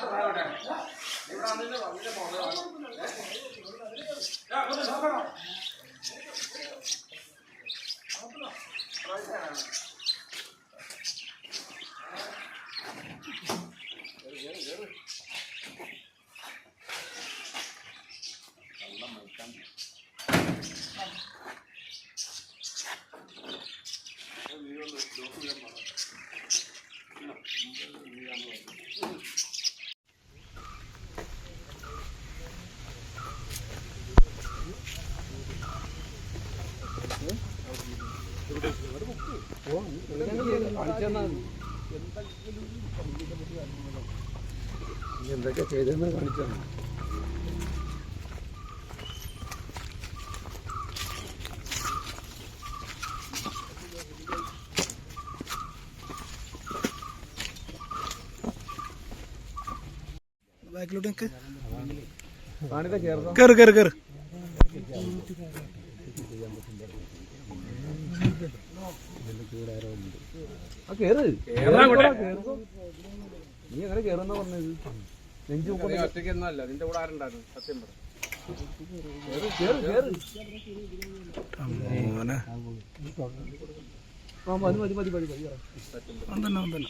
ഇവിടെ അതിന്റെ അതിന്റെ മോഡലാണ് എന്തൊക്കെ ചെയ്തെന്ന് കാണിച്ചാണ് ബാക്കിലോട്ട് നിൽക്ക് കയറ് കയറ് കയറ് ആ കേറ്. നീ അങ്ങനെ കേറുന്ന പറഞ്ഞത്. നെഞ്ചു ഒറ്റയ്ക്കൊന്നല്ല നിന്റെ കൂടെ ആരുണ്ടായിരുന്നു? സത്യം പറഞ്ഞു മതി മതി മതി മതി മതി